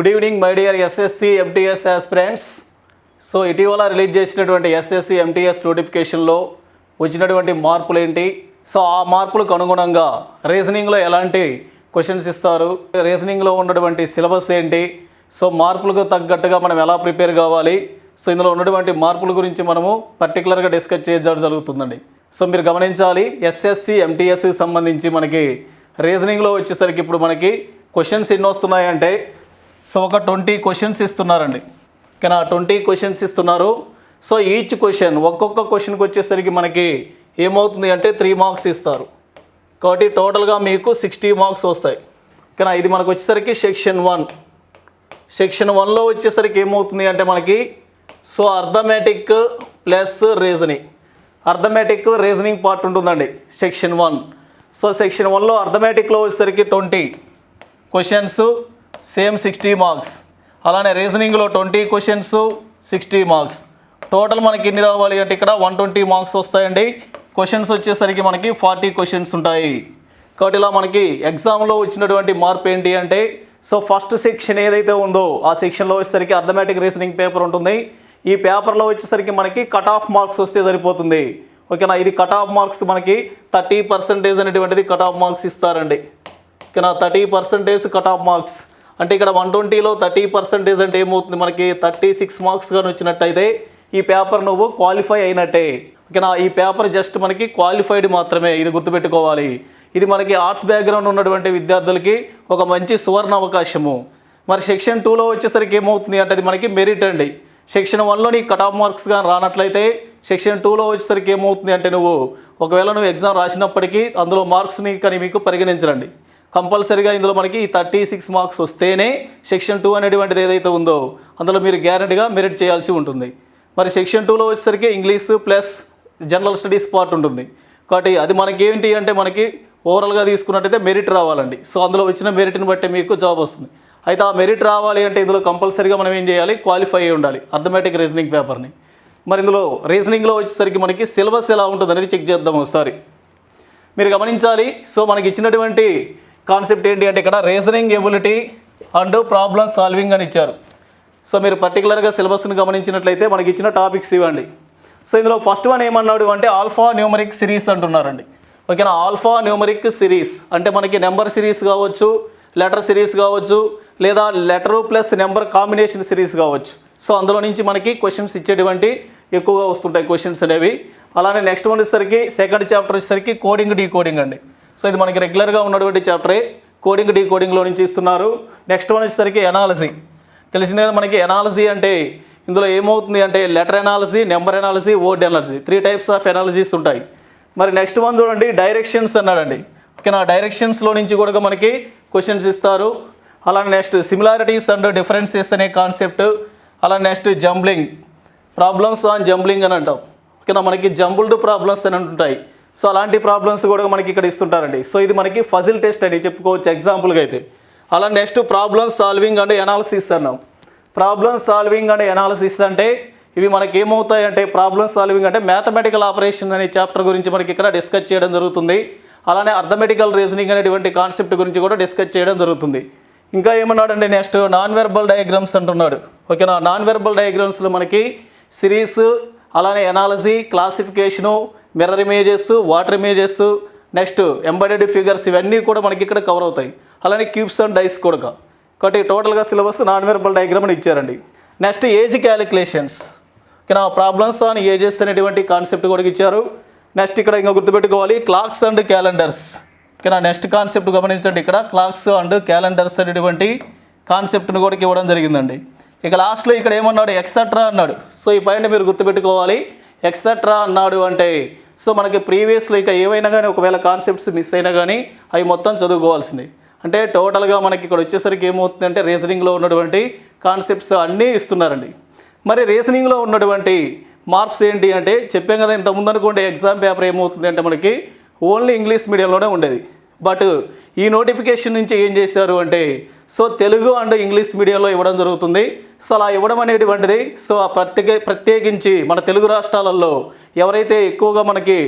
Good evening my dear SSC MTS friends so ఇటీవల release చేసినటువంటి SSC MTS నోటిఫికేషన్లో వచ్చినటువంటి మార్పులు ఏంటి సో ఆ మార్పులకు అనుగుణంగా రీజనింగ్లో ఎలాంటి క్వశ్చన్స్ ఇస్తారు? రీజనింగ్లో ఉన్నటువంటి సిలబస్ ఏంటి? సో మార్పులకు తగ్గట్టుగా మనం ఎలా ప్రిపేర్ కావాలి? సో ఇందులో ఉన్నటువంటి మార్పుల గురించి మనము పర్టికులర్గా డిస్కస్ చేయడం జరుగుతుందండి. సో మీరు గమనించాలి ఎస్ఎస్సి ఎంటీఎస్కి సంబంధించి మనకి రీజనింగ్లో వచ్చేసరికి ఇప్పుడు మనకి క్వశ్చన్స్ ఎన్ని వస్తున్నాయంటే సో ఒక ట్వంటీ క్వశ్చన్స్ ఇస్తున్నారండి. కానీ ఆ ట్వంటీ క్వశ్చన్స్ ఇస్తున్నారు? సో ఈచ్ క్వశ్చన్ ఒక్కొక్క క్వశ్చన్కి వచ్చేసరికి మనకి ఏమవుతుంది అంటే త్రీ మార్క్స్ ఇస్తారు. కాబట్టి టోటల్గా మీకు సిక్స్టీ మార్క్స్ వస్తాయి. కానీ ఇది మనకు వచ్చేసరికి సెక్షన్ వన్ సెక్షన్ వన్లో వచ్చేసరికి ఏమవుతుంది అంటే మనకి so arithmetic plus reasoning arithmetic reasoning part ఉంటుందండి సెక్షన్ వన్ సో సెక్షన్ వన్లో అర్థమెటిక్లో వచ్చేసరికి twenty questions same sixty marks. అలానే రీజనింగ్లో twenty questions sixty marks. Total మనకి ఎన్ని రావాలి అంటే ఇక్కడ వన్ ట్వంటీ మార్క్స్ వస్తాయండి. క్వశ్చన్స్ వచ్చేసరికి మనకి ఫార్టీ క్వశ్చన్స్ ఉంటాయి. కాబట్టి ఇలా మనకి ఎగ్జామ్లో వచ్చినటువంటి మార్పు ఏంటి అంటే సో ఫస్ట్ సెక్షన్ ఏదైతే ఉందో ఆ సెక్షన్లో వచ్చేసరికి అర్థమెటిక్ రీజనింగ్ పేపర్ ఉంటుంది. ఈ పేపర్లో వచ్చేసరికి మనకి కట్ ఆఫ్ మార్క్స్ వస్తే సరిపోతుంది. ఓకేనా? ఇది కట్ ఆఫ్ మార్క్స్ మనకి థర్టీ పర్సెంటేజ్ అనేటువంటిది కట్ ఆఫ్ మార్క్స్ ఇస్తారండి. ఓకేనా? Thirty percentage cut off marks. అంటే ఇక్కడ వన్ ట్వంటీలో థర్టీ పర్సెంటేజ్ అంటే ఏమవుతుంది? మనకి థర్టీ సిక్స్ మార్క్స్ కానీ వచ్చినట్టయితే ఈ పేపర్ నువ్వు క్వాలిఫై అయినట్టే. ఓకేనా? ఈ పేపర్ జస్ట్ మనకి క్వాలిఫైడ్ మాత్రమే. ఇది గుర్తుపెట్టుకోవాలి. ఇది మనకి ఆర్ట్స్ బ్యాక్గ్రౌండ్ ఉన్నటువంటి విద్యార్థులకి ఒక మంచి సువర్ణ అవకాశము. మరి సెక్షన్ టూలో వచ్చేసరికి ఏమవుతుంది అంటే అది మనకి మెరిట్ అండి. సెక్షన్ వన్లో నీకు కట్ ఆఫ్ మార్క్స్ కానీ రానట్లయితే సెక్షన్ టూలో వచ్చేసరికి ఏమవుతుంది అంటే నువ్వు ఒకవేళ నువ్వు ఎగ్జామ్ రాసినప్పటికీ అందులో మార్క్స్ని కానీ మీకు పరిగణించరండి. కంపల్సరీగా ఇందులో మనకి థర్టీ సిక్స్ మార్క్స్ వస్తేనే సెక్షన్ టూ అనేటువంటిది ఏదైతే ఉందో అందులో మీరు గ్యారంటీగా మెరిట్ చేయాల్సి ఉంటుంది. మరి సెక్షన్ టూలో వచ్చేసరికి English plus general studies part ఉంటుంది. కాబట్టి అది మనకి ఏంటి అంటే మనకి ఓవరాల్గా తీసుకున్నట్టయితే మెరిట్ రావాలండి. సో అందులో వచ్చిన మెరిట్ని బట్టి మీకు జాబ్ వస్తుంది. అయితే ఆ మెరిట్ రావాలి అంటే ఇందులో కంపల్సరీగా మనం ఏం చేయాలి? క్వాలిఫై అయి ఉండాలి. అర్థమెటిక్ రీజనింగ్ పేపర్ని. మరి ఇందులో రీజనింగ్లో వచ్చేసరికి మనకి సిలబస్ ఎలా ఉంటుంది అనేది చెక్ చేద్దాం ఒకసారి. మీరు గమనించాలి. సో మనకి ఇచ్చినటువంటి కాన్సెప్ట్ ఏంటి అంటే ఇక్కడ reasoning ability and problem solving అని ఇచ్చారు. సో మీరు పర్టికులర్గా సిలబస్ని గమనించినట్లయితే మనకి ఇచ్చిన టాపిక్స్ ఇవ్వండి. సో ఇందులో ఫస్ట్ వన్ ఏమన్నాడు అంటే ఆల్ఫా న్యూమరిక్ సిరీస్ అంటున్నారండి. ఓకేనా? ఆల్ఫా న్యూమరిక్ సిరీస్ అంటే మనకి నెంబర్ సిరీస్ కావచ్చు లెటర్ సిరీస్ కావచ్చు లేదా letter plus number combination series కావచ్చు. సో అందులో నుంచి మనకి క్వశ్చన్స్ ఇచ్చేటువంటి ఎక్కువగా వస్తుంటాయి క్వశ్చన్స్ అనేవి. అలానే నెక్స్ట్ వన్ వచ్చేసరికి సెకండ్ చాప్టర్ వచ్చేసరికి కోడింగ్ డీ కోడింగ్ అండి. సో ఇది మనకి రెగ్యులర్గా ఉన్నటువంటి చాప్టరే కోడింగ్ డీ కోడింగ్లో నుంచి ఇస్తున్నారు. నెక్స్ట్ వన్ వచ్చేసరికి ఎనాలజీ తెలిసిందే మనకి ఎనాలజీ అంటే ఇందులో ఏమవుతుంది అంటే letter analogy number analogy word analogy three types of analogies ఉంటాయి. మరి నెక్స్ట్ వన్ చూడండి డైరెక్షన్స్ అన్నాడండి. ఓకే నా డైరెక్షన్స్లో నుంచి కూడా మనకి క్వశ్చన్స్ ఇస్తారు. అలానే నెక్స్ట్ సిమిలారిటీస్ అండ్ డిఫరెన్సెస్ అనే కాన్సెప్ట్ అలా next jumbling problems on jumbling అని అంటాం. ఓకేనా? మనకి జంబుల్డ్ ప్రాబ్లమ్స్ అని ఉంటాయి సో అలాంటి ప్రాబ్లమ్స్ కూడా మనకి ఇక్కడ ఇస్తుంటారండి. సో ఇది మనకి ఫజిల్ టెస్ట్ అని చెప్పుకోవచ్చు ఎగ్జాంపుల్గా అయితే. అలా next problem solving and analysis అన్నాం. ప్రాబ్లమ్ సాల్వింగ్ అండ్ ఎనాలిసిస్ అంటే ఇవి మనకి ఏమవుతాయి అంటే ప్రాబ్లమ్ సాల్వింగ్ అంటే మ్యాథమెటికల్ ఆపరేషన్ అనే చాప్టర్ గురించి మనకి ఇక్కడ డిస్కస్ చేయడం జరుగుతుంది. అలానే అర్థమెటికల్ రీజనింగ్ అనేటువంటి కాన్సెప్ట్ గురించి కూడా డిస్కస్ చేయడం జరుగుతుంది. ఇంకా ఏమన్నాడండి నెక్స్ట్ నాన్ వెర్బల్ డయాగ్రామ్స్ అంటున్నాడు ఓకేనా నాన్ వెర్బల్ డయాగ్రామ్స్లో మనకి సిరీస్ అలానే analogy classification mirror images water images next embedded figures ఇవన్నీ కూడా మనకి ఇక్కడ కవర్ అవుతాయి. అలానే క్యూబ్స్ అండ్ డైస్ కూడా కాబట్టి టోటల్గా సిలబస్ నాన్ వెర్బల్ డయాగ్రామ్ అని ఇచ్చారండి. నెక్స్ట్ ఏజ్ క్యాలిక్యులేషన్స్ ఓకేనా ప్రాబ్లమ్స్ ఆన్ ఏజెస్ అనేటువంటి కాన్సెప్ట్ కూడా ఇచ్చారు. నెక్స్ట్ ఇక్కడ ఇంకా గుర్తుపెట్టుకోవాలి క్లాక్స్ అండ్ క్యాలెండర్స్ ఓకేనా నెక్స్ట్ కాన్సెప్ట్ గమనించండి ఇక్కడ. క్లాక్స్ అండ్ క్యాలెండర్స్ అనేటువంటి కాన్సెప్ట్ని కూడా ఇవ్వడం జరిగిందండి. ఇక లాస్ట్లో ఇక్కడ ఏమన్నాడు? ఎక్సెట్రా అన్నాడు. సో ఈ పాయింట్ మీరు గుర్తుపెట్టుకోవాలి. ఎక్సెట్రా అన్నాడు అంటే సో మనకి ప్రీవియస్లో ఇక ఏవైనా కానీ ఒకవేళ కాన్సెప్ట్స్ మిస్ అయినా కానీ అవి మొత్తం చదువుకోవాల్సింది. అంటే టోటల్గా మనకి ఇక్కడ వచ్చేసరికి ఏమవుతుంది అంటే రీజనింగ్లో ఉన్నటువంటి కాన్సెప్ట్స్ అన్నీ ఇస్తున్నారండి. మరి రీజనింగ్లో ఉన్నటువంటి మార్క్స్ ఏంటి అంటే చెప్పాం కదా ఇంత ముందు అనుకోండి ఎగ్జామ్ పేపర్ ఏమవుతుంది అంటే మనకి ఓన్లీ ఇంగ్లీష్ మీడియంలోనే ఉండేది. బట్ ఈ నోటిఫికేషన్ నుంచి ఏం చేశారు అంటే సో తెలుగు అండ్ ఇంగ్లీష్ మీడియంలో ఇవ్వడం జరుగుతుంది. సో అలా ఇవ్వడం అనేటువంటిది సో ఆ ప్రత్యేక ప్రత్యేకించి మన తెలుగు రాష్ట్రాలలో ఎవరైతే ఎక్కువగా మనకి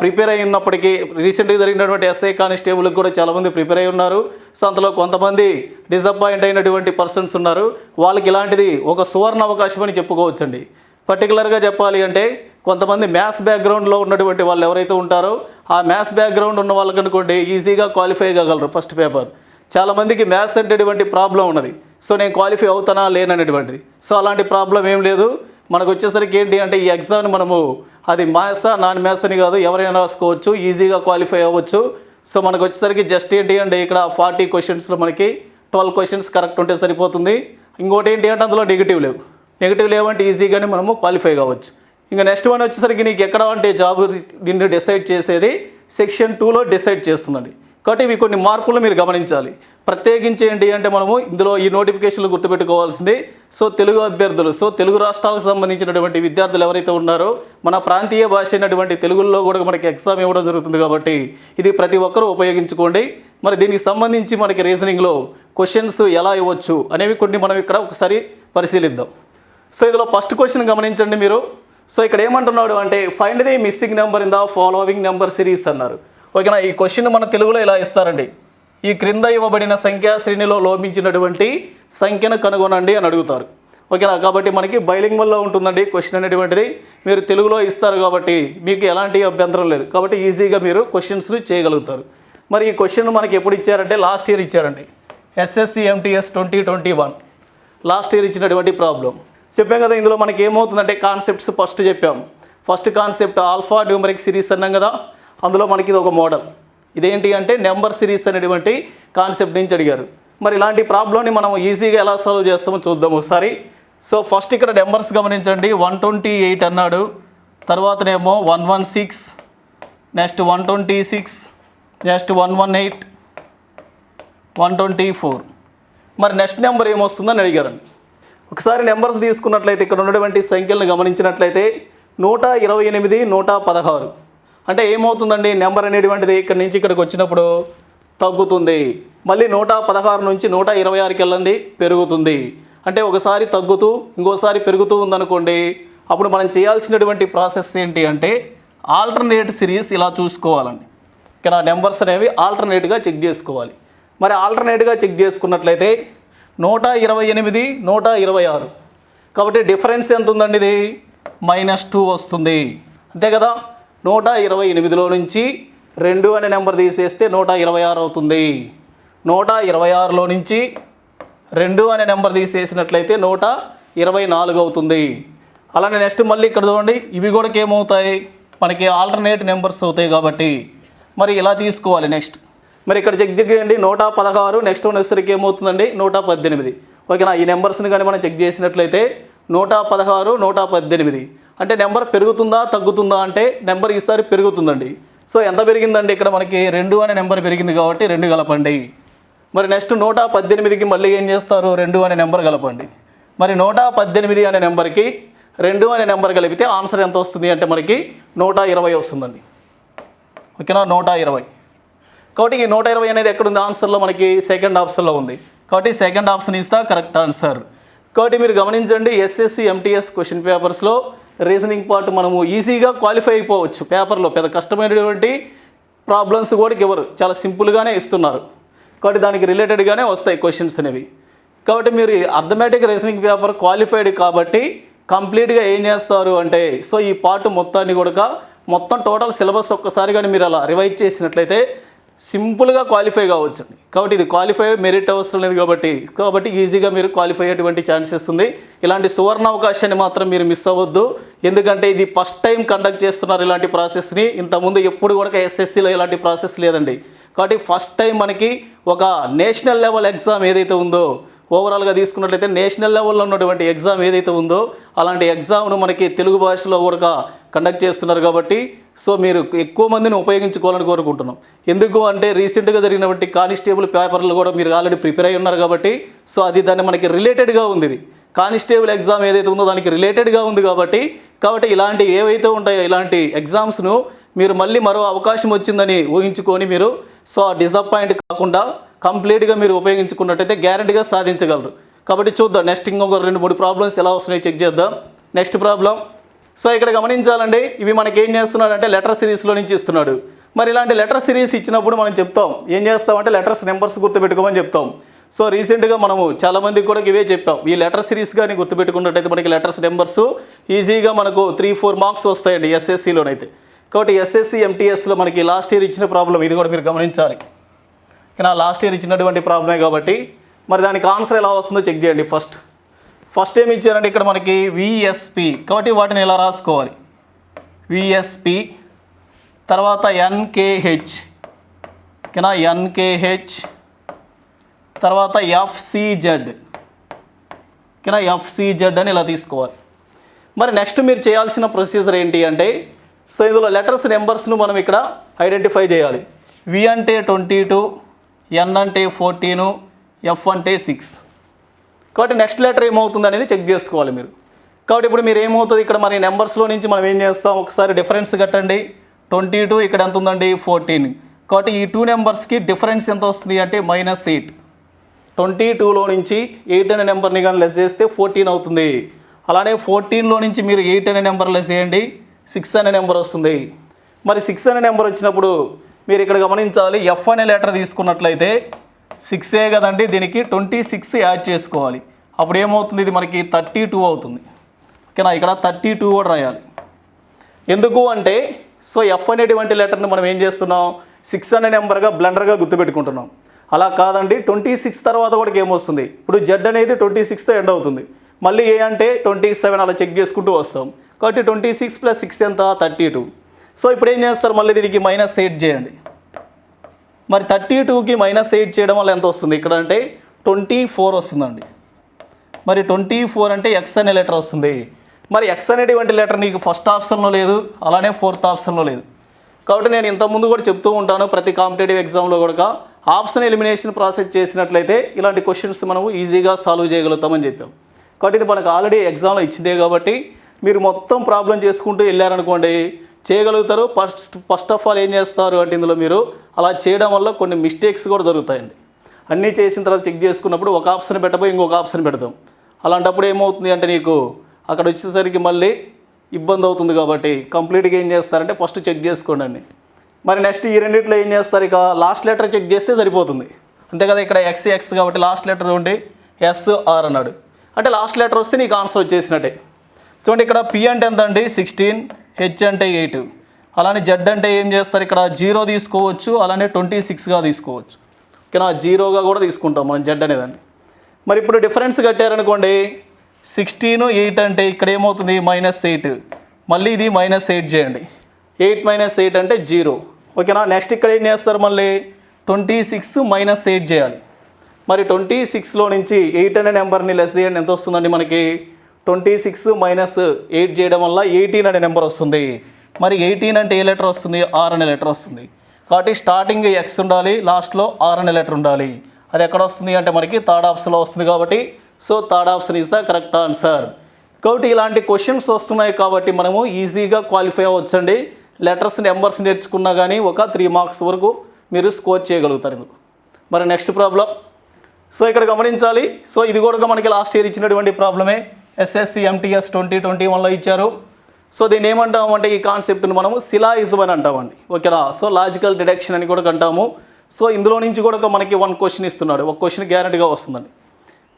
ప్రిపేర్ అయి ఉన్నప్పటికీ రీసెంట్గా జరిగినటువంటి ఎస్ఐ కానిస్టేబుల్కి కూడా చాలామంది ప్రిపేర్ అయి ఉన్నారు. సో అందులో కొంతమంది డిసప్పాయింట్ అయినటువంటి పర్సన్స్ ఉన్నారు. వాళ్ళకి ఇలాంటిది ఒక సువర్ణ అవకాశం అని చెప్పుకోవచ్చండి. పర్టికులర్గా చెప్పాలి అంటే కొంతమంది మ్యాథ్స్ బ్యాక్గ్రౌండ్లో ఉన్నటువంటి వాళ్ళు ఎవరైతే ఉంటారో ఆ మ్యాథ్స్ బ్యాక్గ్రౌండ్ ఉన్న వాళ్ళకి అనుకోండి ఈజీగా క్వాలిఫై కాగలరు ఫస్ట్ పేపర్. చాలామందికి మ్యాథ్స్ అంటేటువంటి ప్రాబ్లం ఉన్నది. సో నేను క్వాలిఫై అవుతానా లేననేటువంటిది. సో అలాంటి ప్రాబ్లం ఏం లేదు. మనకు వచ్చేసరికి ఏంటి అంటే ఈ ఎగ్జామ్ని మనము అది మ్యాథ్సా నాన్ మ్యాథ్స్ అని కాదు ఎవరైనా రాసుకోవచ్చు ఈజీగా క్వాలిఫై అవ్వచ్చు. సో మనకు వచ్చేసరికి జస్ట్ ఏంటి అంటే ఇక్కడ ఫార్టీ క్వశ్చన్స్లో మనకి ట్వెల్వ్ క్వశ్చన్స్ కరెక్ట్ ఉంటే సరిపోతుంది. ఇంకోటి ఏంటి అంటే అందులో నెగిటివ్ లేవు. నెగిటివ్ లేవంటే ఈజీగానే మనము క్వాలిఫై కావచ్చు. ఇంకా నెక్స్ట్ వన్ వచ్చేసరికి నీకు ఎక్కడ అంటే జాబ్ నిన్ను డిసైడ్ చేసేది సెక్షన్ టూలో డిసైడ్ చేస్తుందండి. కాబట్టి ఇవి కొన్ని మార్పులు మీరు గమనించాలి. ప్రత్యేకించి ఏంటి అంటే మనము ఇందులో ఈ నోటిఫికేషన్లు గుర్తుపెట్టుకోవాల్సింది. సో తెలుగు అభ్యర్థులు సో తెలుగు రాష్ట్రాలకు సంబంధించినటువంటి విద్యార్థులు ఎవరైతే ఉన్నారో మన ప్రాంతీయ భాష అయినటువంటి తెలుగులో కూడా మనకి ఎగ్జామ్ ఇవ్వడం జరుగుతుంది కాబట్టి ఇది ప్రతి ఒక్కరూ ఉపయోగించుకోండి. మరి దీనికి సంబంధించి మనకి రీజనింగ్లో క్వశ్చన్స్ ఎలా ఇవ్వచ్చు అనేవి కొన్ని మనం ఇక్కడ ఒకసారి పరిశీలిద్దాం. సో ఇందులో ఫస్ట్ క్వశ్చన్ గమనించండి మీరు. సో ఇక్కడ ఏమంటున్నాడు అంటే find the missing number in the following number series అన్నారు. ఓకేనా ఈ క్వశ్చన్ మన తెలుగులో ఇలా ఇస్తారండి? ఈ క్రింద ఇవ్వబడిన సంఖ్యా శ్రేణిలో లోపించినటువంటి సంఖ్యను కనుగొనండి అని అడుగుతారు. ఓకేనా కాబట్టి మనకి బైలింగ్వల్లో ఉంటుందండి క్వశ్చన్ అనేటువంటిది. మీరు తెలుగులో ఇస్తారు కాబట్టి మీకు ఎలాంటి అభ్యంతరం లేదు. కాబట్టి ఈజీగా మీరు క్వశ్చన్స్ని చేయగలుగుతారు. మరి ఈ క్వశ్చన్ మనకి ఎప్పుడు ఇచ్చారంటే లాస్ట్ ఇయర్ ఇచ్చారండి. SSC MTS twenty twenty one last year ఇచ్చినటువంటి ప్రాబ్లం చెప్పాం కదా ఇందులో మనకి ఏమవుతుందంటే కాన్సెప్ట్స్ ఫస్ట్ చెప్పాం. First concept alphanumeric series అన్నాం కదా. అందులో మనకి ఇది ఒక మోడల్ ఇదేంటి అంటే నెంబర్ సిరీస్ అనేటువంటి కాన్సెప్ట్ నుంచి అడిగారు. మరి ఇలాంటి ప్రాబ్లమ్ని మనం ఈజీగా ఎలా సాల్వ్ చేస్తామో చూద్దాం ఒకసారి. సో ఫస్ట్ ఇక్కడ నెంబర్స్ గమనించండి. వన్ ట్వంటీ ఎయిట్ అన్నాడు. తర్వాతనేమో one one six next one twenty six next one one eight one twenty four మరి నెక్స్ట్ నెంబర్ ఏమొస్తుందని అడిగారండి ఒకసారి నెంబర్స్ తీసుకున్నట్లయితే ఇక్కడ ఉన్నటువంటి సంఖ్యలను గమనించినట్లయితే నూట ఇరవై ఎనిమిది నూట పదహారు. అంటే ఏమవుతుందండి? నెంబర్ అనేటువంటిది ఇక్కడ నుంచి ఇక్కడికి వచ్చినప్పుడు తగ్గుతుంది. మళ్ళీ నూట పదహారు నుంచి నూట ఇరవై ఆరుకి వెళ్ళండి పెరుగుతుంది. అంటే ఒకసారి తగ్గుతూ ఇంకోసారి పెరుగుతూ ఉందనుకోండి అప్పుడు మనం చేయాల్సినటువంటి ప్రాసెస్ ఏంటి అంటే ఆల్టర్నేట్ సిరీస్ ఇలా చూసుకోవాలండి. ఇక్కడ నెంబర్స్ అనేవి ఆల్టర్నేట్గా చెక్ చేసుకోవాలి. మరి ఆల్టర్నేట్గా చెక్ చేసుకున్నట్లయితే నూట ఇరవై ఎనిమిది నూట ఇరవై ఆరు. కాబట్టి డిఫరెన్స్ ఎంత ఉందండి ఇది? మైనస్ టూ వస్తుంది. అంతే కదా? నూట ఇరవై ఎనిమిదిలో నుంచి రెండు అనే నెంబర్ తీసేస్తే నూట ఇరవై ఆరు అవుతుంది. నూట ఇరవై ఆరులో నుంచి రెండు అనే నెంబర్ తీసేసినట్లయితే నూట ఇరవై నాలుగు అవుతుంది. అలానే నెక్స్ట్ మళ్ళీ ఇక్కడ చూడండి ఇవి కూడా ఏమవుతాయి మనకి ఆల్టర్నేట్ నెంబర్స్ అవుతాయి కాబట్టి. మరి ఇలా తీసుకోవాలి నెక్స్ట్. మరి ఇక్కడ చెక్ చేయండి నూట పదహారు నెక్స్ట్ వన్ వచ్చేసరికి ఏమవుతుందండి? నూట పద్దెనిమిది. ఓకేనా? ఈ నెంబర్స్ని కానీ మనం చెక్ చేసినట్లయితే నూట పదహారు నూట పద్దెనిమిది. అంటే నెంబర్ పెరుగుతుందా తగ్గుతుందా అంటే నెంబర్ ఈసారి పెరుగుతుందండి. సో ఎంత పెరిగిందండి ఇక్కడ మనకి? రెండు అనే నెంబర్ పెరిగింది కాబట్టి రెండు కలపండి. మరి నెక్స్ట్ నూట పద్దెనిమిదికి మళ్ళీ ఏం చేస్తారు? రెండు అనే నెంబర్ కలపండి. మరి నూట పద్దెనిమిది అనే నెంబర్కి రెండు అనే నెంబర్ కలిపితే ఆన్సర్ ఎంత వస్తుంది? అంటే మనకి నూట ఇరవై వస్తుందండి. ఓకేనా? నూట ఇరవై. కాబట్టి ఈ నూట ఇరవై అనేది ఎక్కడుంది? ఆన్సర్లో మనకి సెకండ్ ఆప్షన్లో ఉంది. కాబట్టి సెకండ్ ఆప్షన్ ఇస్తా కరెక్ట్ ఆన్సర్ కాబట్టి మీరు గమనించండి ఎస్ఎస్సి ఎంటీఎస్ క్వశ్చన్ పేపర్స్లో రీజనింగ్ పార్ట్ మనము ఈజీగా క్వాలిఫై అయిపోవచ్చు. పేపర్లో పెద్ద కష్టమైనటువంటి ప్రాబ్లమ్స్ కూడా ఇవ్వరు చాలా సింపుల్గానే ఇస్తున్నారు. కాబట్టి దానికి రిలేటెడ్గానే వస్తాయి క్వశ్చన్స్ అనేవి. కాబట్టి మీరు అర్థమెటిక్ రీజనింగ్ పేపర్ క్వాలిఫైడ్ కాబట్టి కంప్లీట్గా ఏం చేస్తారు అంటే సో ఈ పార్ట్ మొత్తాన్ని కూడా మొత్తం టోటల్ సిలబస్ ఒక్కసారి కానీ మీరు అలా రివైజ్ చేసినట్లయితే సింపుల్గా క్వాలిఫై కావచ్చు. కాబట్టి ఇది క్వాలిఫై మెరిట్ అవసరం లేదు కాబట్టి. కాబట్టి ఈజీగా మీరు క్వాలిఫై అయ్యేటువంటి ఛాన్సెస్ ఉంది ఇలాంటి సువర్ణ అవకాశాన్ని మాత్రం మీరు మిస్ అవ్వద్దు. ఎందుకంటే ఇది ఫస్ట్ టైం కండక్ట్ చేస్తున్నారు ఇలాంటి ప్రాసెస్ని. ఇంతకుముందు ఎప్పుడు కూడా ఎస్ఎస్సిలో ఇలాంటి ప్రాసెస్ లేదండి. కాబట్టి ఫస్ట్ టైం మనకి ఒక నేషనల్ లెవెల్ ఎగ్జామ్ ఏదైతే ఉందో ఓవరాల్గా తీసుకున్నట్లయితే నేషనల్ లెవెల్లో ఉన్నటువంటి ఎగ్జామ్ ఏదైతే ఉందో అలాంటి ఎగ్జామ్ను మనకి తెలుగు భాషలో కూడా కండక్ట్ చేస్తున్నారు కాబట్టి సో మీరు ఎక్కువ మందిని ఉపయోగించుకోవాలని కోరుకుంటున్నాం. ఎందుకు అంటే రీసెంట్గా జరిగినటువంటి కానిస్టేబుల్ పేపర్లు కూడా మీరు ఆల్రెడీ ప్రిపేర్ అయి ఉన్నారు కాబట్టి సో అది దాన్ని మనకి రిలేటెడ్గా ఉంది ఇది. కానిస్టేబుల్ ఎగ్జామ్ ఏదైతే ఉందో దానికి రిలేటెడ్గా ఉంది కాబట్టి కాబట్టి ఇలాంటి ఏవైతే ఉంటాయో ఇలాంటి ఎగ్జామ్స్ను మీరు మళ్ళీ మరో అవకాశం వచ్చిందని ఊహించుకొని మీరు సో డిసప్పాయింట్ కాకుండా కంప్లీట్గా మీరు ఉపయోగించుకున్నట్టయితే గ్యారంటీగా సాధించగలరు. కాబట్టి చూద్దాం నెక్స్ట్ ఇంకొక రెండు మూడు ప్రాబ్లమ్స్ ఎలా వస్తున్నాయో చెక్ చేద్దాం. నెక్స్ట్ ప్రాబ్లం సో ఇక్కడ గమనించాలండి ఇవి మనకి ఏం చేస్తున్నాడంటే లెటర్ సిరీస్లో నుంచి ఇస్తున్నాడు. మరి ఇలాంటి లెటర్ సిరీస్ ఇచ్చినప్పుడు మనం చెప్తాం ఏం చేస్తామంటే లెటర్స్ నెంబర్స్ గుర్తుపెట్టుకోమని చెప్తాం. సో రీసెంట్గా మనము చాలామందికి కూడా ఇవే చెప్పాం ఈ లెటర్ సిరీస్ కానీ గుర్తుపెట్టుకున్నట్టయితే మనకి లెటర్స్ నెంబర్స్ ఈజీగా మనకు త్రీ ఫోర్ మార్క్స్ వస్తాయండి ఎస్ఎస్సిలోనైతే. కాబట్టి ఎస్ఎస్సి ఎంటీఎస్లో మనకి లాస్ట్ ఇయర్ ఇచ్చిన ప్రాబ్లం ఇది కూడా మీరు గమనించాలి. నా లాస్ట్ ఇయర్ ఇచ్చినటువంటి ప్రాబ్లమే కాబట్టి మరి దానికి ఆన్సర్ ఎలా వస్తుందో చెక్ చేయండి ఫస్ట్. ఫస్ట్ ఏమి ఇచ్చారంటే ఇక్కడ మనకి విఎస్పి కాబట్టి వాటిని ఎలా రాసుకోవాలి? విఎస్పి తర్వాత ఎన్కేహెచ్ ఓకేనా? ఎన్కేహెచ్ తర్వాత ఎఫ్సిజెడ్ ఓకేనా? ఎఫ్సిజెడ్ అని ఇలా తీసుకోవాలి. మరి నెక్స్ట్ మీరు చేయాల్సిన ప్రొసీజర్ ఏంటి అంటే సో ఇందులో లెటర్స్ నెంబర్స్ను మనం ఇక్కడ ఐడెంటిఫై చేయాలి. వి అంటే ట్వంటీ టూ ఎన్ అంటే ఫోర్టీను ఎఫ్ అంటే సిక్స్. కాబట్టి నెక్స్ట్ లెటర్ ఏమవుతుంది అనేది చెక్ చేసుకోవాలి మీరు. కాబట్టి ఇప్పుడు మీరు ఏమవుతుంది? ఇక్కడ మరి నెంబర్స్లో నుంచి మనం ఏం చేస్తాం? ఒకసారి డిఫరెన్స్ కట్టండి. ట్వంటీ టూ ఇక్కడ ఎంత ఉందండి? ఫోర్టీన్. కాబట్టి ఈ టూ నెంబర్స్కి డిఫరెన్స్ ఎంత వస్తుంది అంటే మైనస్ ఎయిట్. ట్వంటీ టూలో నుంచి ఎయిట్ అనే నెంబర్ని కానీ లెస్ చేస్తే ఫోర్టీన్ అవుతుంది. అలానే ఫోర్టీన్లో నుంచి మీరు ఎయిట్ అనే నెంబర్ లెస్ చేయండి. సిక్స్ అనే నెంబర్ వస్తుంది. మరి సిక్స్ అనే నెంబర్ వచ్చినప్పుడు మీరు ఇక్కడ గమనించాలి ఎఫ్ అనే లెటర్ తీసుకున్నట్లయితే సిక్స్ ఏ కదండి దీనికి ట్వంటీ సిక్స్ యాడ్ చేసుకోవాలి. అప్పుడు ఏమవుతుంది ఇది మనకి థర్టీ టూ అవుతుంది. ఓకేనా? ఇక్కడ థర్టీ టూ కూడా రాయాలి. ఎందుకు అంటే సో ఎఫ్ అనేటువంటి లెటర్ని మనం ఏం చేస్తున్నాం? సిక్స్ అనే నెంబర్గా బ్లండర్గా గుర్తుపెట్టుకుంటున్నాం. అలా కాదండి ట్వంటీ సిక్స్ తర్వాత కూడా ఏమొస్తుంది ఇప్పుడు జెడ్ అనేది ట్వంటీ సిక్స్తో ఎండ్ అవుతుంది. మళ్ళీ ఏ అంటే ట్వంటీ సెవెన్ అలా చెక్ చేసుకుంటూ వస్తాం. కాబట్టి ట్వంటీ సిక్స్ ప్లస్ సిక్స్ ఎంత? Thirty two. సో ఇప్పుడు ఏం చేస్తారు? మళ్ళీ దీనికి మైనస్ ఎయిట్ చేయండి. మరి థర్టీ టూకి మైనస్ ఎయిట్ చేయడం వల్ల ఎంత వస్తుంది? ఇక్కడ అంటే ట్వంటీ ఫోర్ వస్తుందండి. మరి ట్వంటీ ఫోర్ అంటే ఎక్స్ అనే లెటర్ వస్తుంది. మరి ఎక్స్ అనేటువంటి లెటర్ నీకు ఫస్ట్ ఆప్షన్లో లేదు అలానే ఫోర్త్ ఆప్షన్లో లేదు. కాబట్టి నేను ఇంతకుముందు కూడా చెప్తూ ఉంటాను ప్రతి కాంపిటేటివ్ ఎగ్జామ్లో కూడా. ఆప్షన్ ఎలిమినేషన్ ప్రాసెస్ చేసినట్లయితే ఇలాంటి క్వశ్చన్స్ మనము ఈజీగా సాల్వ్ చేయగలుగుతామని చెప్పాం. కాబట్టి ఇది మనకు ఆల్రెడీ ఎగ్జామ్లో ఇచ్చిందే కాబట్టి మీరు మొత్తం ప్రాబ్లం చేసుకుంటూ వెళ్ళారనుకోండి చేయగలుగుతారు. ఫస్ట్ ఫస్ట్ ఆఫ్ ఆల్ ఏం చేస్తారు అంటే ఇందులో మీరు అలా చేయడం వల్ల కొన్ని మిస్టేక్స్ కూడా దొరుకుతాయండి అన్నీ చేసిన తర్వాత చెక్ చేసుకున్నప్పుడు ఒక ఆప్షన్ పెట్టబోయి ఇంకొక ఆప్షన్ పెడతాం. అలాంటప్పుడు ఏమవుతుంది అంటే నీకు అక్కడ వచ్చేసరికి మళ్ళీ ఇబ్బంది అవుతుంది కాబట్టి కంప్లీట్గా ఏం చేస్తారంటే ఫస్ట్ చెక్ చేసుకోండి మరి నెక్స్ట్ ఈ రెండిట్లో ఏం చేస్తారు? ఇక లాస్ట్ లెటర్ చెక్ చేస్తే సరిపోతుంది. అంతే కదా ఇక్కడ ఎక్స్ ఎక్స్ కాబట్టి లాస్ట్ లెటర్ ఉండి ఎస్ ఆర్ అన్నాడు. అంటే లాస్ట్ లెటర్ వస్తే నీకు ఆన్సర్ వచ్చేసినట్టే. చూడండి ఇక్కడ పి అంటే ఎంత అండి సిక్స్టీన్. హెచ్ అంటే ఎయిట్ అలానే జెడ్ అంటే ఏం చేస్తారు? ఇక్కడ జీరో తీసుకోవచ్చు అలానే ట్వంటీ సిక్స్గా తీసుకోవచ్చు. ఓకేనా? జీరోగా కూడా తీసుకుంటాం మనం జెడ్ అనేదాన్ని. మరి ఇప్పుడు డిఫరెన్స్ కట్టారనుకోండి సిక్స్టీన్ ఎయిట్ అంటే ఇక్కడ ఏమవుతుంది? మైనస్ ఎయిట్ మళ్ళీ ఇది మైనస్ ఎయిట్ చేయండి. ఎయిట్ మైనస్ ఎయిట్ అంటే జీరో ఓకేనా? నెక్స్ట్ ఇక్కడ ఏం చేస్తారు మళ్ళీ? ట్వంటీ సిక్స్ మైనస్ ఎయిట్ చేయాలి. మరి ట్వంటీ సిక్స్లో నుంచి ఎయిట్ అనే నెంబర్ని లెస్ చేయండి. ఎంత వస్తుందండి మనకి? ట్వంటీ సిక్స్ మైనస్ ఎయిట్ చేయడం వల్ల ఎయిటీన్ అనే నెంబర్ వస్తుంది. మరి ఎయిటీన్ అంటే ఏ లెటర్ వస్తుంది? ఆర్ అనే లెటర్ వస్తుంది. కాబట్టి స్టార్టింగ్ ఎక్స్ ఉండాలి లాస్ట్లో ఆర్ అనే లెటర్ ఉండాలి. అది ఎక్కడ వస్తుంది అంటే మనకి థర్డ్ ఆప్షన్లో వస్తుంది కాబట్టి. So third option is the correct answer కాబట్టి ఇలాంటి క్వశ్చన్స్ వస్తున్నాయి కాబట్టి మనము ఈజీగా క్వాలిఫై అవ్వచ్చండి. లెటర్స్ నెంబర్స్ నేర్చుకున్నా కానీ ఒక త్రీ మార్క్స్ వరకు మీరు స్కోర్ చేయగలుగుతారు ఇందుకు. మరి నెక్స్ట్ ప్రాబ్లం సో ఇక్కడ గమనించాలి. సో ఇది కూడా మనకి లాస్ట్ ఇయర్ ఇచ్చినటువంటి ప్రాబ్లమే ఎస్ఎస్సి ఎంటీఎస్ ట్వంటీ ట్వంటీ వన్లో ఇచ్చారు. సో దీన్ని ఏమంటాము అంటే ఈ కాన్సెప్ట్ని మనము సిలాయిజం అని అంటామండి. ఓకేనా? సో లాజికల్ డిడక్షన్ అని కూడా అంటాము సో ఇందులో నుంచి కూడా ఒక మనకి వన్ క్వశ్చన్ ఇస్తున్నాడు. ఒక క్వశ్చన్ గ్యారెంటీగా వస్తుందండి.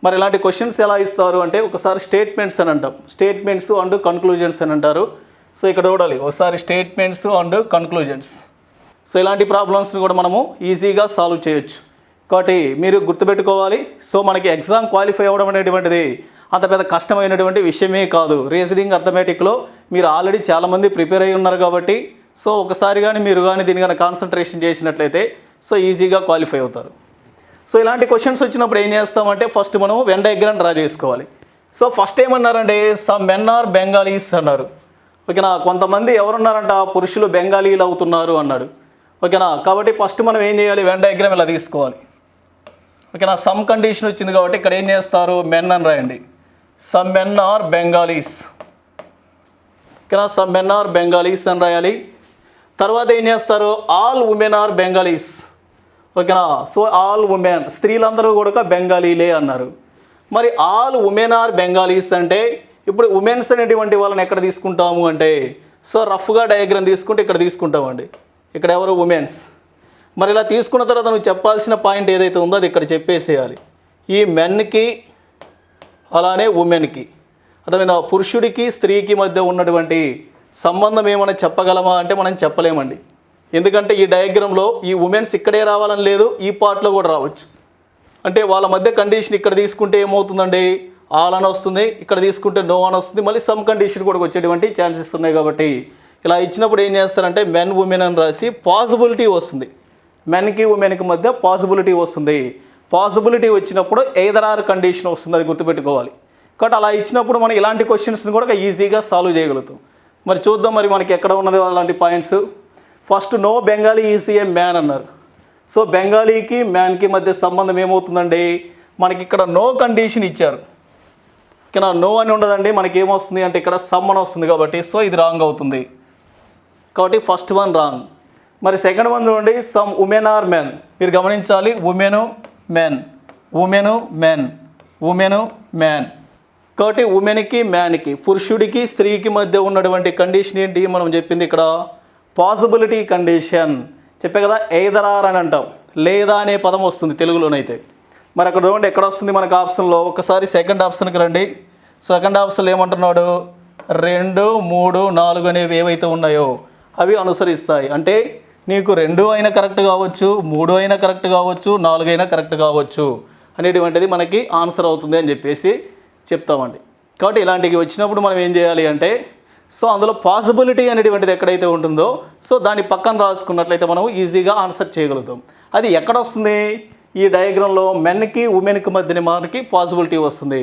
మరి ఇలాంటి క్వశ్చన్స్ ఎలా ఇస్తారు అంటే ఒకసారి స్టేట్మెంట్స్ అని అంటాం. స్టేట్మెంట్స్ అండ్ కన్క్లూజన్స్ అని అంటారు. సో ఇక్కడ చూడాలి. ఒకసారి స్టేట్మెంట్స్ అండ్ కన్క్లూజన్స్. సో ఇలాంటి ప్రాబ్లమ్స్ని కూడా మనము ఈజీగా సాల్వ్ చేయొచ్చు. కాబట్టి మీరు గుర్తుపెట్టుకోవాలి. సో మనకి ఎగ్జామ్ క్వాలిఫై అవ్వడం అనేటువంటిది అంత పెద్ద కష్టమైనటువంటి విషయమే కాదు. రీజనింగ్ అథమెటిక్లో మీరు ఆల్రెడీ చాలామంది ప్రిపేర్ అయి ఉన్నారు కాబట్టి సో ఒకసారి కానీ మీరు కానీ దీని కానీ కాన్సన్ట్రేషన్ చేసినట్లయితే సో ఈజీగా క్వాలిఫై అవుతారు. సో ఇలాంటి క్వశ్చన్స్ వచ్చినప్పుడు ఏం చేస్తామంటే ఫస్ట్ మనం వెన్ డయాగ్రామ్ డ్రా చేసుకోవాలి. సో ఫస్ట్ ఏమన్నారంటే సమ్ మెన్ ఆర్ బెంగాలీస్ అన్నారు. ఓకేనా? కొంతమంది ఎవరున్నారంట? పురుషులు బెంగాలీలు అవుతున్నారు అన్నాడు. ఓకేనా? కాబట్టి ఫస్ట్ మనం ఏం చేయాలి? వెన్ డయాగ్రామ్ ఇలా తీసుకోవాలి. ఓకేనా? సమ్ కండిషన్ వచ్చింది కాబట్టి ఇక్కడ ఏం చేస్తారు? మెన్ అని రాయండి. సమ్ మెన్ ఆర్ బెంగాలీస్ ఇక్కడ సమ్ మెన్ ఆర్ బెంగాలీస్ అని రాయాలి. తర్వాత ఏం చేస్తారు? ఆల్ ఉమెన్ ఆర్ బెంగాలీస్ ఓకేనా సో ఆల్ ఉమెన్ స్త్రీలందరూ కూడా బెంగాలీలే అన్నారు. మరి ఆల్ ఉమెన్ ఆర్ బెంగాలీస్ అంటే ఇప్పుడు ఉమెన్స్ అనేటువంటి వాళ్ళని ఎక్కడ తీసుకుంటాము అంటే సో రఫ్గా డయాగ్రామ్ తీసుకుంటే ఇక్కడ తీసుకుంటామండి. ఇక్కడ ఎవరు? ఉమెన్స్ మరి ఇలా తీసుకున్న తర్వాత నువ్వు చెప్పాల్సిన పాయింట్ ఏదైతే ఉందో అది ఇక్కడ చెప్పేసేయాలి. ఈ మెన్కి అలానే ఉమెన్కి అర్థమైన పురుషుడికి స్త్రీకి మధ్య ఉన్నటువంటి సంబంధం ఏమైనా చెప్పగలమా అంటే మనం చెప్పలేమండి. ఎందుకంటే ఈ డయాగ్రామ్లో ఈ ఉమెన్స్ ఇక్కడే రావాలని లేదు ఈ పార్ట్లో కూడా రావచ్చు. అంటే వాళ్ళ మధ్య కండిషన్ ఇక్కడ తీసుకుంటే ఏమవుతుందండి? ఆల్ అని వస్తుంది ఇక్కడ తీసుకుంటే నో అని వస్తుంది మళ్ళీ సమ్ కండిషన్ కూడా వచ్చేటువంటి ఛాన్సెస్ ఉన్నాయి కాబట్టి ఇలా ఇచ్చినప్పుడు ఏం చేస్తారంటే మెన్ ఉమెన్ అని రాసి పాసిబిలిటీ వస్తుంది. మెన్కి ఉమెన్కి మధ్య పాసిబిలిటీ వస్తుంది. పాసిబిలిటీ వచ్చినప్పుడు ఎయిదర్ ఆర్ కండిషన్ వస్తుంది అది గుర్తుపెట్టుకోవాలి. కాబట్టి అలా ఇచ్చినప్పుడు మనం ఇలాంటి క్వశ్చన్స్ని కూడా ఈజీగా సాల్వ్ చేయగలుగుతాం. మరి చూద్దాం మరి మనకి ఎక్కడ ఉన్నది అలాంటి points. First no Bengali is a man అన్నారు. సో బెంగాలీకి మ్యాన్కి మధ్య సంబంధం ఏమవుతుందండి? మనకి ఇక్కడ నో కండిషన్ ఇచ్చారు. ఇక్కడ నో అని ఉండదండి. మనకి ఏమొస్తుంది అంటే ఇక్కడ సమ్ వస్తుంది కాబట్టి సో ఇది రాంగ్ అవుతుంది. కాబట్టి ఫస్ట్ వన్ రాంగ్. మరి సెకండ్ వన్ చూడండి. Some women are men. మీరు గమనించాలి women men women men women man కాబట్టి ఉమెన్కి మ్యాన్కి పురుషుడికి స్త్రీకి మధ్య ఉన్నటువంటి కండిషన్ ఏంటి? మనం చెప్పింది ఇక్కడ పాసిబిలిటీ కండిషన్ చెప్పే కదా ఎయిదర్ ఆర్ అని అంటాం. లేదా అనే పదం వస్తుంది తెలుగులోనైతే. మరి అక్కడ చూడండి ఎక్కడ వస్తుంది మనకు ఆప్షన్లో ఒకసారి సెకండ్ ఆప్షన్కి రండి. సెకండ్ ఆప్షన్లో ఏమంటున్నాడు? రెండు మూడు నాలుగు అనేవి ఏవైతే ఉన్నాయో అవి అనుసరిస్తాయి. అంటే నీకు రెండు అయినా కరెక్ట్ కావచ్చు మూడు అయినా కరెక్ట్ కావచ్చు నాలుగు అయినా కరెక్ట్ కావచ్చు అనేటువంటిది మనకి ఆన్సర్ అవుతుంది అని చెప్పేసి చెప్తామండి. కాబట్టి ఇలాంటివి వచ్చినప్పుడు మనం ఏం చేయాలి అంటే సో అందులో పాసిబిలిటీ అనేటువంటిది ఎక్కడైతే ఉంటుందో సో దాన్ని పక్కన రాసుకున్నట్లయితే మనం ఈజీగా ఆన్సర్ చేయగలుగుతాం. అది ఎక్కడ వస్తుంది? ఈ డయాగ్రామ్లో మెన్కి ఉమెన్కి మధ్యన మనకి పాసిబిలిటీ వస్తుంది.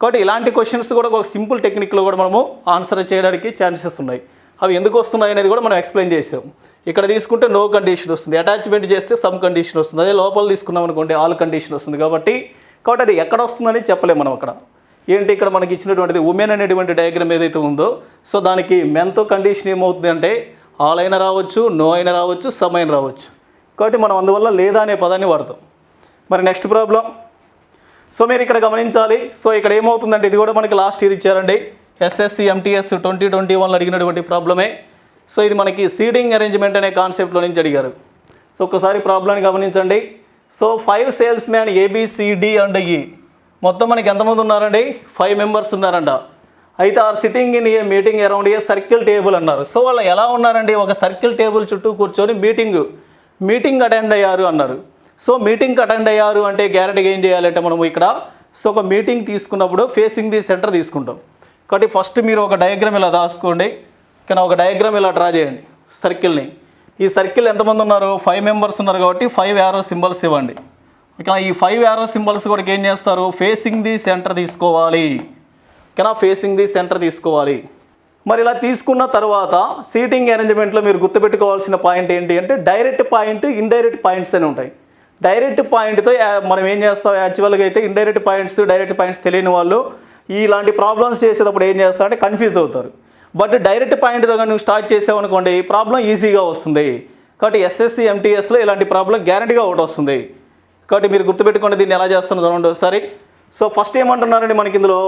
కాబట్టి ఇలాంటి క్వశ్చన్స్ కూడా ఒక సింపుల్ టెక్నిక్లో కూడా మనము ఆన్సర్ చేయడానికి ఛాన్సెస్ ఉన్నాయి. అవి ఎందుకు వస్తున్నాయి అనేది కూడా మనం ఎక్స్ప్లెయిన్ చేసాం. ఇక్కడ తీసుకుంటే నో కండిషన్ వస్తుంది. అటాచ్మెంట్ చేస్తే సమ్ కండిషన్ వస్తుంది. అదే లోపల తీసుకున్నాం అనుకోండి ఆల్ కండిషన్ వస్తుంది కాబట్టి కాబట్టి అది ఎక్కడ వస్తుందని చెప్పలేము మనం అక్కడ. ఏంటి ఇక్కడ మనకి ఇచ్చినటువంటిది? ఉమెన్ అనేటువంటి డయాగ్రామ్ ఏదైతే ఉందో సో దానికి మెంతో కండిషన్ ఏమవుతుంది అంటే ఆల్ అయినా రావచ్చు నో అయినా రావచ్చు సమ్ అయినా రావచ్చు. కాబట్టి మనం అందువల్ల లేదా అనే పదాన్ని వాడతాం. మరి నెక్స్ట్ ప్రాబ్లం సో మీరు ఇక్కడ గమనించాలి. సో ఇక్కడ ఏమవుతుందంటే ఇది కూడా మనకి లాస్ట్ ఇయర్ ఇచ్చారండి. ఎస్ఎస్సి ఎంటీఎస్ ట్వంటీ ట్వంటీ వన్లో అడిగినటువంటి ప్రాబ్లమే సో ఇది మనకి సీడింగ్ అరేంజ్మెంట్ అనే కాన్సెప్ట్లో నుంచి అడిగారు. సో ఒకసారి ప్రాబ్లమ్ని గమనించండి. So five salesman A B C D and E మొత్తం మనకి ఎంతమంది ఉన్నారండి? ఫైవ్ మెంబర్స్ ఉన్నారంట. అయితే are sitting in a meeting around a circle table అన్నారు. సో వాళ్ళు ఎలా ఉన్నారండి? ఒక సర్కిల్ టేబుల్ చుట్టూ కూర్చొని మీటింగ్ మీటింగ్ అటెండ్ అయ్యారు అన్నారు. సో మీటింగ్ అటెండ్ అయ్యారు అంటే గ్యారెంటీగా ఏం చేయాలంటే మనం ఇక్కడ సో ఒక మీటింగ్ తీసుకున్నప్పుడు ఫేసింగ్ ది సెంటర్ తీసుకుంటాం. కాబట్టి ఫస్ట్ మీరు ఒక డయాగ్రామ్ ఇలా దాచుకోండి. కానీ ఒక డయాగ్రామ్ ఇలా డ్రా చేయండి. సర్కిల్ని ఈ సర్కిల్ ఎంతమంది ఉన్నారు? ఫైవ్ మెంబర్స్ ఉన్నారు కాబట్టి ఫైవ్ యారో సింబల్స్ ఇవ్వండి. ఇక ఈ ఫైవ్ యారో సింబల్స్ కూడా ఏం చేస్తారు? ఫేసింగ్ ది సెంటర్ తీసుకోవాలి. ఓకేనా? ఫేసింగ్ ది సెంటర్ తీసుకోవాలి. మరి ఇలా తీసుకున్న తర్వాత సీటింగ్ అరేంజ్మెంట్లో మీరు గుర్తుపెట్టుకోవాల్సిన పాయింట్ ఏంటి అంటే డైరెక్ట్ పాయింట్ ఇండైరెక్ట్ పాయింట్స్ అని ఉంటాయి. డైరెక్ట్ పాయింట్తో మనం ఏం చేస్తాం? యాక్చువల్గా అయితే ఇండైరెక్ట్ పాయింట్స్ డైరెక్ట్ పాయింట్స్ తెలియని వాళ్ళు ఇలాంటి ప్రాబ్లమ్స్ చేసేటప్పుడు ఏం చేస్తారంటే కన్ఫ్యూజ్ అవుతారు. బట్ డైరెక్ట్ పాయింట్తో కానీ నువ్వు స్టార్ట్ చేసావు అనుకోండి ప్రాబ్లం ఈజీగా వస్తుంది. కాబట్టి ఎస్ఎస్సి ఎంటీఎస్లో ఇలాంటి ప్రాబ్లం గ్యారంటీగా ఒకటి వస్తుంది. కాబట్టి మీరు గుర్తుపెట్టుకోండి దీన్ని ఎలా చేస్తున్నారు చూడండి ఒకసారి. సో ఫస్ట్ ఏమంటున్నారండి మనకి ఇందులో?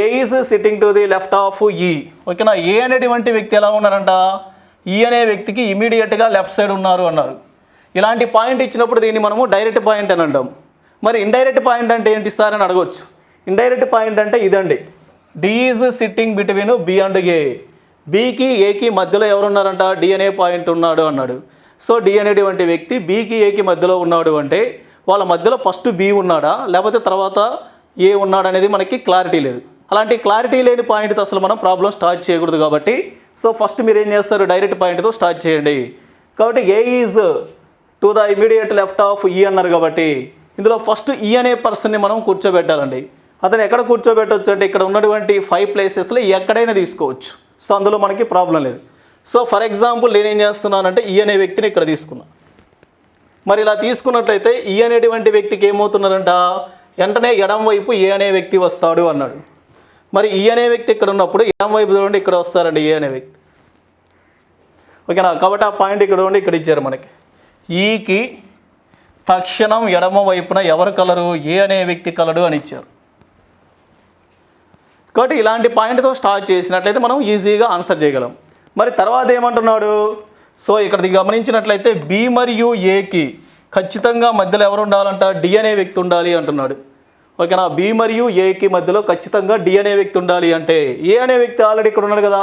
A is sitting to the left of E ఓకేనా? ఏ అనేటువంటి వ్యక్తి ఎలా ఉన్నారంట? ఈ అనే వ్యక్తికి ఇమీడియట్గా లెఫ్ట్ సైడ్ ఉన్నారు అన్నారు. ఇలాంటి పాయింట్ ఇచ్చినప్పుడు దీన్ని మనము డైరెక్ట్ పాయింట్ అని అంటాం. మరి ఇండైరెక్ట్ పాయింట్ అంటే ఏంటి సార్ అని అడగవచ్చు ఇండైరెక్ట్ పాయింట్ అంటే ఇదండి. D is sitting between B and A బీకి ఏకి మధ్యలో ఎవరున్నారంట? డిఎన్ఏ పాయింట్ ఉన్నాడు అన్నాడు. సో డి వంటి వ్యక్తి బీకి ఏకి మధ్యలో ఉన్నాడు అంటే వాళ్ళ మధ్యలో ఫస్ట్ బి ఉన్నాడా? లేకపోతే తర్వాత ఏ ఉన్నాడనేది మనకి క్లారిటీ లేదు. అలాంటి క్లారిటీ లేని పాయింట్తో అసలు మనం ప్రాబ్లం స్టార్ట్ చేయకూడదు కాబట్టి సో ఫస్ట్ మీరు ఏం చేస్తారు? డైరెక్ట్ పాయింట్తో స్టార్ట్ చేయండి. కాబట్టి A is to the immediate left of E అన్నారు కాబట్టి ఇందులో ఫస్ట్ ఈ e అనే పర్సన్ని మనం కూర్చోబెట్టాలండి. అతను ఎక్కడ కూర్చోబెట్టవచ్చు అంటే ఇక్కడ ఉన్నటువంటి ఫైవ్ ప్లేసెస్లో ఎక్కడైనా తీసుకోవచ్చు. సో అందులో మనకి ప్రాబ్లం లేదు. సో ఫర్ ఎగ్జాంపుల్ నేను ఏం చేస్తున్నానంటే ఈ అనే వ్యక్తిని ఇక్కడ తీసుకున్నా. మరి ఇలా తీసుకున్నట్లయితే ఈ అనేటువంటి వ్యక్తికి ఏమవుతున్నారంట? వెంటనే ఎడం వైపు ఏ అనే వ్యక్తి వస్తాడు అన్నాడు. మరి ఈ అనే వ్యక్తి ఇక్కడ ఉన్నప్పుడు ఎడం వైపు చూడండి ఇక్కడ వస్తారండి ఏ అనే వ్యక్తి. ఓకేనా? కాబట్టి ఆ పాయింట్ ఇక్కడ ఉండి ఇక్కడ ఇచ్చారు మనకి. ఈకి తక్షణం ఎడమ వైపున ఎవరు కలరు? ఏ అనే వ్యక్తి కలడు అని ఇచ్చారు. కాబట్టి ఇలాంటి పాయింట్తో స్టార్ట్ చేసినట్లయితే మనం ఈజీగా ఆన్సర్ చేయగలం. మరి తర్వాత ఏమంటున్నాడు? సో ఇక్కడ గమనించినట్లయితే బి మరియు ఏకి ఖచ్చితంగా మధ్యలో ఎవరు ఉండాలంట? డి అనే వ్యక్తి ఉండాలి అంటున్నాడు. ఓకేనా? బి మరియు ఏకి మధ్యలో ఖచ్చితంగా డి అనే వ్యక్తి ఉండాలి అంటే ఏ అనే వ్యక్తి ఆల్రెడీ ఇక్కడ ఉన్నాడు కదా?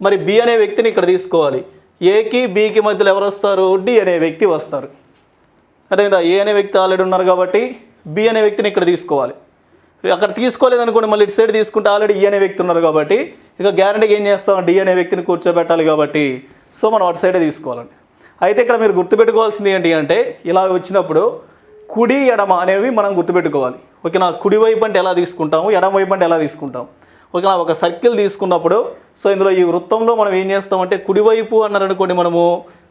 మరి బి అనే వ్యక్తిని ఇక్కడ తీసుకోవాలి. ఏకి బికి మధ్యలో ఎవరు వస్తారు? డి అనే వ్యక్తి వస్తారు. అదేవిధంగా ఏ అనే వ్యక్తి ఆల్రెడీ ఉన్నారు కాబట్టి బి అనే వ్యక్తిని ఇక్కడ తీసుకోవాలి. అక్కడ తీసుకోలేదనుకోండి మళ్ళీ ఇటు సైడ్ తీసుకుంటే ఆల్రెడీ ఈ e అనే వ్యక్తి ఉన్నారు కాబట్టి ఇక గ్యారంటీగా ఏం చేస్తాం? డి అనే వ్యక్తిని కూర్చోబెట్టాలి కాబట్టి సో మనం అటు సైడే తీసుకోవాలండి. అయితే ఇక్కడ మీరు గుర్తుపెట్టుకోవాల్సింది ఏంటి అంటే ఇలా వచ్చినప్పుడు కుడి ఎడమ అనేవి మనం గుర్తుపెట్టుకోవాలి. ఓకేనా? కుడి వైపు అంటే ఎలా తీసుకుంటాము? ఎడమ వైపు అంటే ఎలా తీసుకుంటాం ఓకే నా ఒక సర్కిల్ తీసుకున్నప్పుడు సో ఇందులో ఈ వృత్తంలో మనం ఏం చేస్తామంటే కుడివైపు అన్నారనుకోండి మనము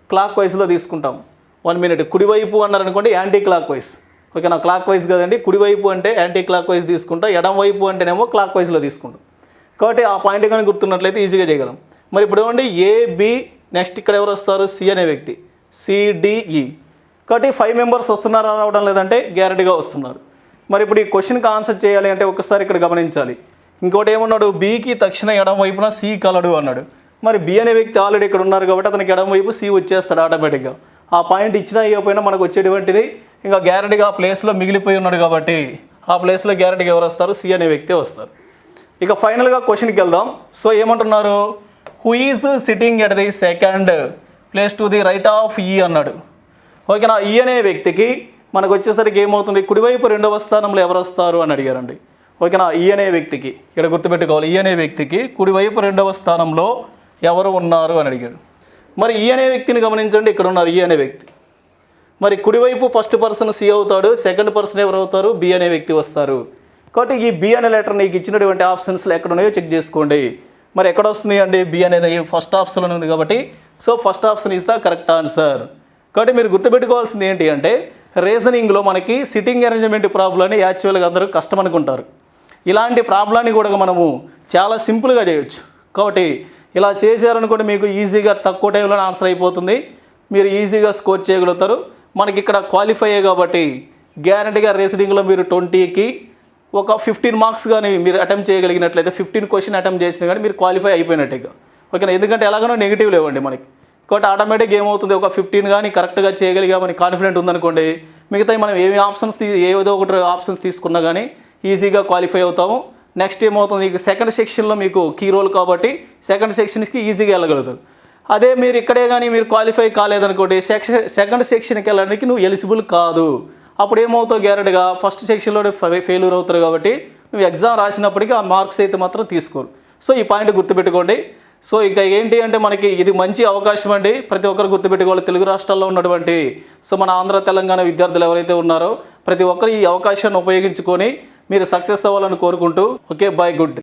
క్లాక్ వైస్లో తీసుకుంటాం వన్ మినిట్ కుడివైపు అన్నారనుకోండి యాంటీ క్లాక్ వైస్ ఓకేనా క్లాక్ వైజ్ కదండి కుడివైపు అంటే యాంటీ క్లాక్ వైజ్ తీసుకుంటా ఎడం వైపు అంటేనేమో క్లాక్ వైజ్లో తీసుకుంటాం. కాబట్టి ఆ పాయింట్ కానీ గుర్తున్నట్లయితే ఈజీగా చేయగలం. మరి ఇప్పుడు ఏమండి ఏబి నెక్స్ట్ ఇక్కడ ఎవరు వస్తారు? సి అనే వ్యక్తి. C D E e. కాబట్టి ఫైవ్ మెంబర్స్ వస్తున్నారా రావడం లేదంటే గ్యారెంటీగా వస్తున్నారు. మరి ఇప్పుడు ఈ క్వశ్చన్కి ఆన్సర్ చేయాలి అంటే ఒక్కసారి ఇక్కడ గమనించాలి. ఇంకోటి ఏమన్నాడు? బికి తక్షణ ఎడం వైపున సి కలడు అన్నాడు. మరి బి అనే వ్యక్తి ఆల్రెడీ ఇక్కడ ఉన్నారు కాబట్టి అతనికి ఎడం వైపు సి వచ్చేస్తాడు ఆటోమేటిక్గా ఆ పాయింట్ ఇచ్చినా ఇవ్వకపోయినా మనకు వచ్చేటువంటిది ఇంకా గ్యారెంటీగా ఆ ప్లేస్లో మిగిలిపోయి ఉన్నాడు కాబట్టి ఆ ప్లేస్లో గ్యారెంటీగా ఎవరు వస్తారు? సి అనే వ్యక్తి వస్తారు. ఇక ఫైనల్గా క్వశ్చన్కి వెళ్దాం. సో ఏమంటున్నారు? Who is sitting at the second place to the right of E అన్నాడు. ఓకేనా ఈ e అనే వ్యక్తికి మనకు వచ్చేసరికి ఏమవుతుంది? కుడివైపు రెండవ స్థానంలో ఎవరు వస్తారు అని అడిగారండి. ఓకేనా ఈ e అనే వ్యక్తికి. ఇక్కడ గుర్తుపెట్టుకోవాలి. ఈ అనే వ్యక్తికి కుడివైపు రెండవ స్థానంలో ఎవరు ఉన్నారు అని అడిగాడు మరి ఈ అనే వ్యక్తిని గమనించండి. ఇక్కడ ఉన్నారు ఈ అనే వ్యక్తి. మరి కుడివైపు ఫస్ట్ పర్సన్ సి అవుతాడు సెకండ్ పర్సన్ ఎవరు అవుతారు? బి అనే వ్యక్తి వస్తారు. కాబట్టి ఈ బి అనే లెటర్ నీకు ఇచ్చినటువంటి ఆప్షన్స్లో ఎక్కడ ఉన్నాయో చెక్ చేసుకోండి. మరి ఎక్కడ వస్తుంది అండి? బి అనేది ఫస్ట్ ఆప్షన్లో ఉంది కాబట్టి సో ఫస్ట్ ఆప్షన్ ఇస్తా కరెక్ట్ ఆన్సర్ కాబట్టి మీరు గుర్తుపెట్టుకోవాల్సింది ఏంటి అంటే రీజనింగ్లో మనకి సిట్టింగ్ అరేంజ్మెంట్ ప్రాబ్లమ్ని యాక్చువల్గా అందరూ కష్టం అనుకుంటారు. ఇలాంటి ప్రాబ్లాన్ని కూడా మనము చాలా సింపుల్గా చేయొచ్చు. కాబట్టి ఇలా చేశారనుకోండి మీకు ఈజీగా తక్కువ టైంలో ఆన్సర్ అయిపోతుంది. మీరు ఈజీగా స్కోర్ చేయగలుగుతారు. మనకి ఇక్కడ క్వాలిఫై అయ్యే కాబట్టి గ్యారంటీగా రేసింగ్లో మీరు ట్వంటీకి ఒక ఫిఫ్టీన్ మార్క్స్ కానీ మీరు అటెంప్ట్ చేయగలిగినట్లయితే ఫిఫ్టీన్ క్వశ్చన్ అటెంప్ట్ చేసినా కానీ మీరు క్వాలిఫై అయిపోయినట్టుగా ఓకేనా? ఎందుకంటే ఎలాగనో నెగిటివ్ లేవండి మనకి. కాబట్టి ఆటోమేటిక్ ఏమవుతుంది? ఒక ఫిఫ్టీన్ కానీ కరెక్ట్గా చేయగలిగామని కాన్ఫిడెంట్ ఉందనుకోండి మిగతా మనం ఏమి ఆప్షన్స్ తీ ఏదో ఒకటి ఆప్షన్స్ తీసుకున్నా కానీ ఈజీగా క్వాలిఫై అవుతాము. నెక్స్ట్ ఏమవుతుంది? ఇక సెకండ్ సెక్షన్లో మీకు కీ రోల్ కాబట్టి సెకండ్ సెక్షన్స్కి ఈజీగా వెళ్ళగలుగుతారు. అదే మీరు ఇక్కడే కానీ మీరు క్వాలిఫై కాలేదనుకోండి సెక్షన్ సెకండ్ సెక్షన్కి వెళ్ళడానికి నువ్వు ఎలిజిబుల్ కాదు. అప్పుడు ఏమవుతావు గ్యారెంటీగా ఫస్ట్ సెక్షన్లోనే ఫెయిల్యూర్ అవుతారు కాబట్టి నువ్వు ఎగ్జామ్ రాసినప్పటికీ ఆ మార్క్స్ అయితే మాత్రం తీసుకోరు. సో ఈ పాయింట్ గుర్తుపెట్టుకోండి. సో ఇంకా ఏంటి అంటే మనకి ఇది మంచి అవకాశం అండి. ప్రతి ఒక్కరు గుర్తుపెట్టుకోవాలి. తెలుగు రాష్ట్రాల్లో ఉన్నటువంటి సో మన ఆంధ్ర తెలంగాణ విద్యార్థులు ఎవరైతే ఉన్నారో ప్రతి ఒక్కరు ఈ అవకాశాన్ని ఉపయోగించుకొని మీరు సక్సెస్ అవ్వాలని కోరుకుంటూ ఓకే బాయ్ గుడ్